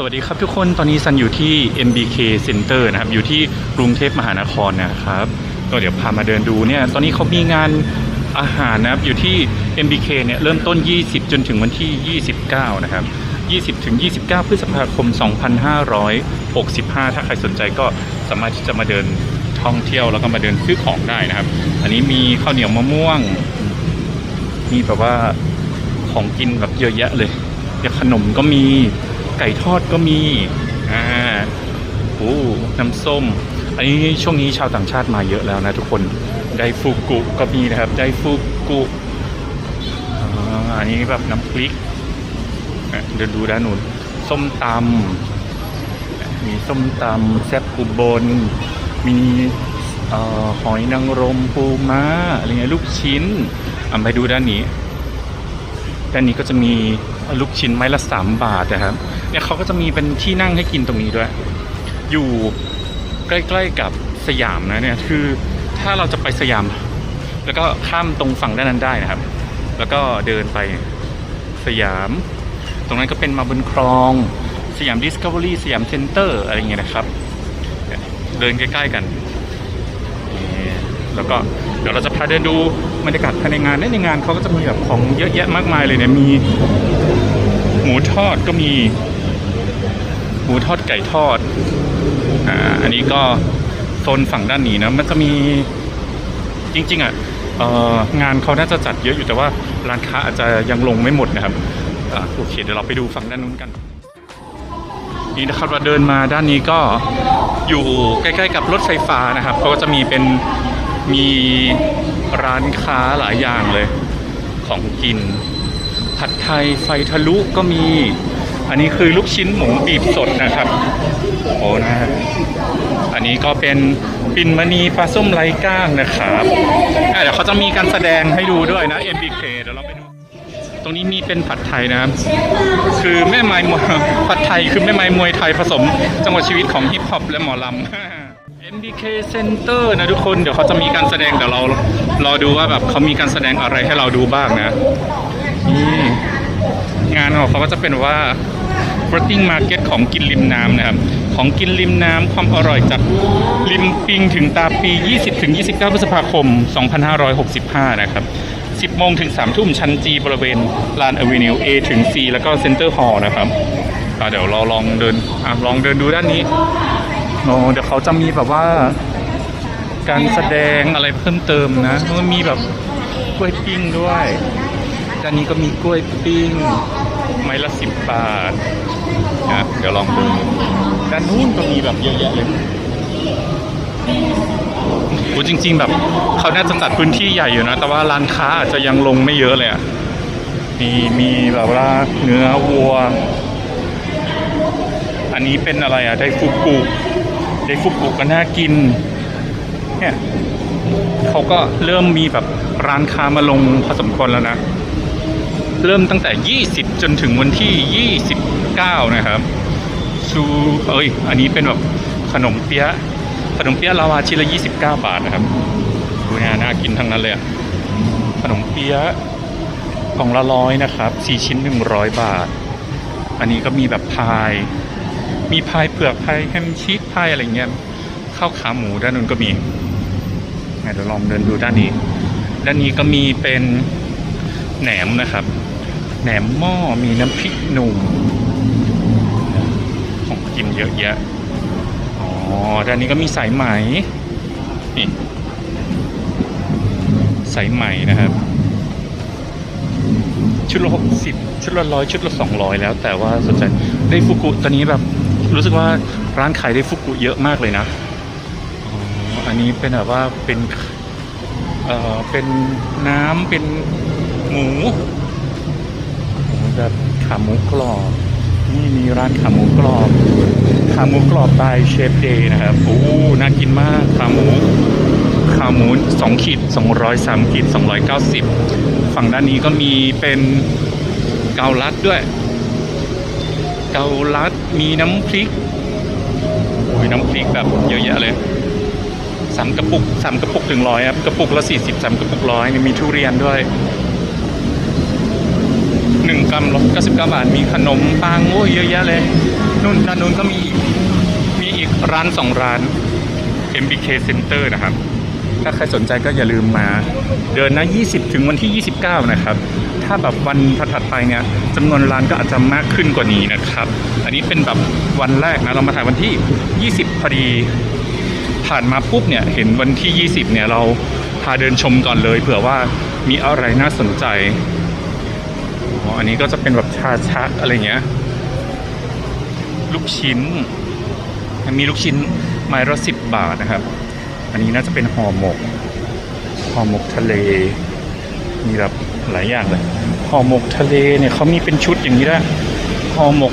สวัสดีครับทุกคนตอนนี้ซันอยู่ที่ MBK Center นะครับอยู่ที่กรุงเทพมหานครนะครับก็เดี๋ยวพามาเดินดูเนี่ยตอนนี้เขามีงานอาหารนะครับอยู่ที่ MBK เนี่ยเริ่มต้น 20 จนถึงวันที่ 29 นะครับ 20 ถึง 29 พฤษภาคม 2565 ถ้าใครสนใจก็สามารถที่จะมาเดินท่องเที่ยวแล้วก็มาเดินซื้อของได้นะครับ อันนี้มีข้าวเหนียวมะม่วง มีแบบว่าของกินแบบเยอะแยะเลยเดี๋ยวขนมก็มี ไก่ทอดก็มี อ่าโอ้น้ำส้ม อันนี้ช่วงนี้ชาวต่างชาติมาเยอะแล้วนะทุกคน ไดฟูกุก็มีนะครับ ไดฟูกุอ่าอันนี้แบบน้ำพริกเดี๋ยวดูด้านนู้นส้มตำมีส้มตำแซ่บอุบล มีออหอยนางรมปูม้าอะไรเงี้ยลูกชิ้นอะไปดูด้านนี้ ด้านนี้ก็จะมีลูกชิ้นไม้ละสามบาทนะครับ เนี่ยเขาก็จะมีเป็นที่นั่งให้กินตรงนี้ด้วย อยู่ใกล้ๆกับสยามนะเนี่ยคือถ้าเราจะไปสยาม แล้วก็ข้ามตรงฝั่งด้านนั้นได้นะครับ แล้วก็เดินไปสยาม ตรงนั้นก็เป็นมาบนคลอง สยามดิสคัฟเวอรี่สยามเซ็นเตอร์อะไรเงี้ยนะครับ เดินใกล้ๆกัน แล้วก็เดี๋ยวเราจะพาเดินดูบรรยากาศภายในงานในงานเขาก็จะมีแบบของเยอะแยะมากมายเลยเนี่ยมีหมูทอดก็มี หมูทอดไก่ทอดอ่าอันนี้ก็โซนฝั่งด้านนี้นะมันจะมีจริง ๆอะเอ่องานเขาน่าจะจัดเยอะอยู่แต่ว่าร้านค้าอาจจะยังลงไม่หมดนะครับอ่าโอเคเดี๋ยวเราไปดูฝั่งด้านนู้นกัน นี่นะครับเราเดินมาด้านนี้ก็อยู่ใกล้ ๆ กับรถไฟฟ้านะครับเขาก็จะมีเป็นมีร้านค้าหลายอย่างเลยของกิน ผัดไทยไฟทะลุก็มี อันนี้คือลูกชิ้นหมูบีบสดนะครับ โอ้นะอันนี้ก็เป็นปินมณีปลาส้มไร้ก้างนะครับเดี๋ยวเขาจะมีการแสดงให้ดูด้วยนะ MBK เดี๋ยวเราไปดู ตรงนี้มีเป็นผัดไทยนะครับ คือแม่ไม้มวยผัดไทยคือแม่ไม้มวยไทยผสม จังหวะชีวิตของฮิปฮอปและหมอลำ MBK Center นะทุกคนเดี๋ยวเขาจะมีการแสดงเดี๋ยวเรารอดูว่าแบบเขามีการแสดงอะไรให้เราดูบ้างนะนี่งานของเขาก็จะเป็นว่า floating market ของกินริมน้ำนะครับ ของกินริมน้ำความอร่อยจากริมปิงถึงตาปี 20ถึง29 พฤษภาคม 2565 นะครับ 10 โมงถึง 3 ทุ่มชั้นจีบริเวณลานอเวนิว A ถึง C แล้วก็เซ็นเตอร์ฮอลล์นะครับเดี๋ยวเราลองเดินอลองเดินดูด้านนี้เดี๋ยวเขาจะมีแบบว่าการแสดงอะไรเพิ่มเติมนะมันมีแบบกล้วยปิ้งด้วยด้านนี้ก็มีกล้วยปิ้ง ไม้ละสิบบาทนะเดี๋ยวลองดูด้านนู้นก็มีแบบเยอะแยะเลยโอ้จริง ๆ แบบเขาน่าจะจัดพื้นที่ใหญ่อยู่นะ แต่ว่าร้านค้าอาจจะยังลงไม่เยอะเลยอะมีมีแบบว่าเนื้อวัว อันนี้เป็นอะไรอะไดฟุกุไดฟุกุก็น่ากินเนี่ยเขาก็เริ่มมีแบบร้านค้ามาลงพอสมควรแล้วนะ เริ่มตั้งแต่ 20 จนถึงวันที่ 29 นะครับซูเอ้ย อันนี้เป็นแบบขนมเปี๊ยะ ขนมเปี๊ยะลาวาชิ้นละ 29 บาทนะครับ ดูนะน่ากินทั้งนั้นเลยขนมเปี๊ยะกล่องละร้อยนะครับ4ชิ้น 100 บาท อันนี้ก็มีแบบพาย มีพายเปลือกพายแฮมชีสพายอะไรเงี้ย ข้าวขาหมูด้านนู้นก็มีเดี๋ยวลองเดินดูด้านนี้ ด้านนี้ก็มีเป็นแหนมนะครับ แหนมหม้อมีน้ำพริกหนุ่ม ของกินเยอะแยะ อ๋อด้านนี้ก็มีสายไหม นี่ สายไหมนะครับ ชุดละหกสิบชุดละร้อยชุดละสองร้อยแล้ว แต่ว่าสนใจได้ฟุกุตอนนี้แบบ รู้สึกว่าร้านขายได้ฟุกุเยอะมากเลยนะ อ๋อ อันนี้เป็นแบบว่าเป็น เอ่อ เป็นน้ำเป็นหมู โอ้แบบขาหมูกรอบนี่มีร้านขาหมูกรอบขาหมูกรอบบายเชฟเดย์นะครับโอ้น่ากินมากขาหมูขาหมูสองขีดสองร้อยสามขีดสองร้อยเก้าสิบฝั่งด้านนี้ก็มีเป็นเกาลัดด้วย เกาลัดมีน้ำพริกโอ้ยน้ำพริกแบบเยอะแยะเลยสามกระปุกสามกระปุกถึงร้อยครับกระปุกละสี่สิบสามกระปุกร้อยมีทุเรียนด้วย หนึ่งกรัมร้อยเก้าสิบเก้าบาท มีขนมปังโอ้ยเยอะแยะเลย นู่นด้านนู้นก็มีอีก มีอีกร้านสองร้าน MBK Center นะครับ ถ้าใครสนใจก็อย่าลืมมา เดินนะ 20 ถึงวันที่ 29 นะครับ ถ้าแบบวันถัดไปเนี่ยจำนวนร้านก็อาจจะมากขึ้นกว่านี้นะครับ อันนี้เป็นแบบวันแรกนะ เรามาถ่ายวันที่ 20 พอดี ผ่านมาปุ๊บเนี่ย เห็นวันที่ 20 เนี่ยเราพาเดินชมก่อนเลย เผื่อว่ามีอะไรน่าสนใจ อ๋ออันนี้ก็จะเป็นแบบชาชักอะไรเงี้ย ลูกชิ้น มีลูกชิ้นไม้ละสิบบาทนะครับ อันนี้น่าจะเป็นห่อหมก ห่อหมกทะเล มีแบบหลายอย่างเลย ห่อหมกทะเลเนี่ยเขามีเป็นชุดอย่างนี้ด้วย ห่อหมก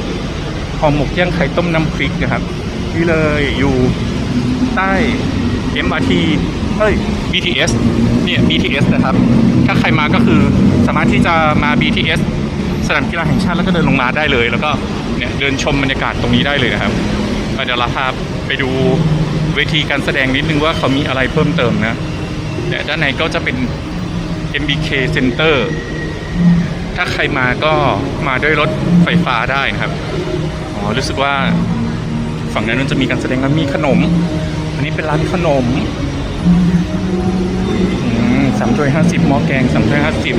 ห่อหมกย่างไข่ต้มน้ำพริกนะครับ นี่เลยอยู่ใต้ MRT เอ้ย BTS เนี่ย BTS นะครับ ถ้าใครมาก็คือสามารถที่จะมา BTS สนามกีฬาแห่งชาติแล้วก็เดินลงมาได้เลย แล้วก็เนี่ยเดินชมบรรยากาศตรงนี้ได้เลยนะครับเดี๋ยวเราพาไปดูเวทีการแสดงนิดนึงว่าเขามีอะไรเพิ่มเติมนะเนี่ยด้านในก็จะเป็น MBK Center ถ้าใครมาก็มาด้วยรถไฟฟ้าได้นะครับ อ๋อ รู้สึกว่าฝั่งนั้นจะมีการแสดงแล้วมีขนม อันนี้เป็นร้านขนมสามถ้วยห้าสิบหม้อแกงสามถ้วยห้าสิบ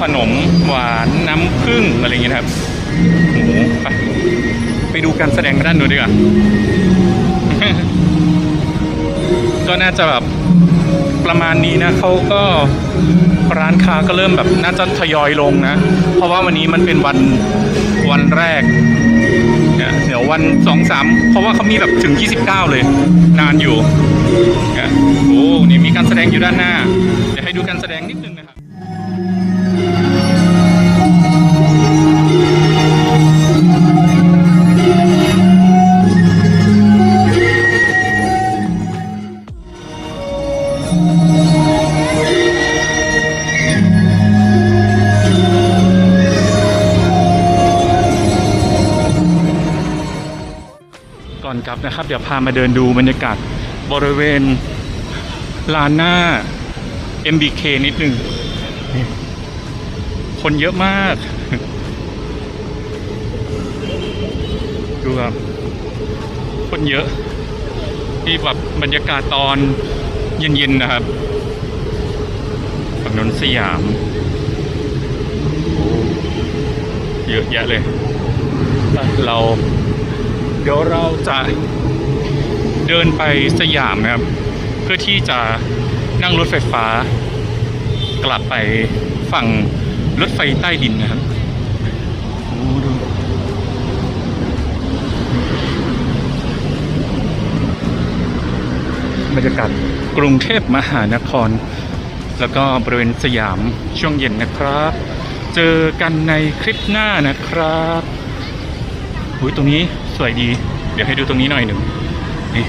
ขนมหวานน้ำผึ้งอะไรอย่างเงี้ยครับโอ้โหไปไปดูการแสดงด้านนู้นดีกว่า ก็น่าจะแบบประมาณนี้นะเขาก็ร้านค้าก็เริ่มแบบน่าจะทยอยลงนะ เพราะว่าวันนี้มันเป็นวันวันแรกเดี๋ยววันสองสามเพราะว่าเขามีแบบถึง 29 เลย นานอยู่ โอ้นี่มีการแสดงอยู่ด้านหน้า เดี๋ยวให้ดูการแสดงนิดนึงนะครับ กลับนะครับ เดี๋ยวพามาเดินดูบรรยากาศบริเวณลานหน้า MBK นิดหนึ่ง คนเยอะมาก ดูครับ คนเยอะ ที่แบบบรรยากาศตอนเย็นๆนะครับฝั่งนนสยาม เยอะแยะเลย เรา เดี๋ยวเราจะเดินไปสยามนะครับ เพื่อที่จะนั่งรถไฟฟ้า กลับไปฝั่งรถไฟใต้ดินนะครับโอ้ดูบรรยากาศกรุงเทพมหานคร แล้วก็บริเวณสยามช่วงเย็นนะครับ เจอกันในคลิปหน้านะครับอุ้ยตรงนี้ สวยดี เดี๋ยวให้ดูตรงนี้หน่อยหนึ่งนี่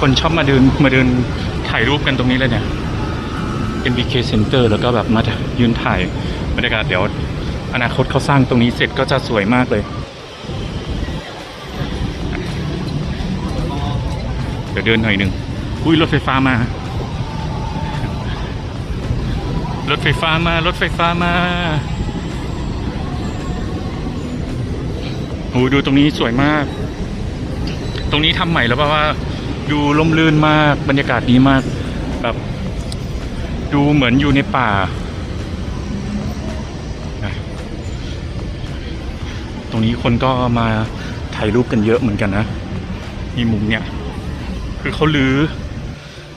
คนชอบมาเดินมาเดินถ่ายรูปกันตรงนี้เลยเนี่ย MBK Center แล้วก็แบบมายืนถ่ายบรรยากาศเดี๋ยว อนาคตเขาสร้างตรงนี้เสร็จก็จะสวยมากเลย เดี๋ยวเดินหน่อยหนึ่งอุ้ยรถไฟฟ้ามา รถไฟฟ้ามารถไฟฟ้ามา โอ้ดูตรงนี้สวยมาก ตรงนี้ทำใหม่แล้วป่ะว่า ดูล่มลื่นมากบรรยากาศดีมาก แบบ ดูเหมือนอยู่ในป่า ตรงนี้คนก็มาถ่ายรูปกันเยอะเหมือนกันนะมีมุมเนี่ย คือเขาลื้อ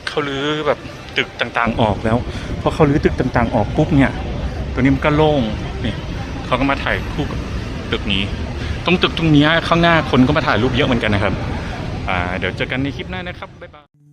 เขาลื้อแบบตึกต่างๆออกแล้วพอเขาลื้อตึกต่างๆออกปุ๊บเนี่ย ตัวนี้มันก็โล่งเนี่ยเขาก็มาถ่ายคู่กับตึกนี้ รงตึกตรงนี้ข้างหน้าคนก็มาถ่ายรูปเยอะเหมือนกันนะครับ เดี๋ยวเจอกันในคลิปหน้านะครับ บ๊ายบาย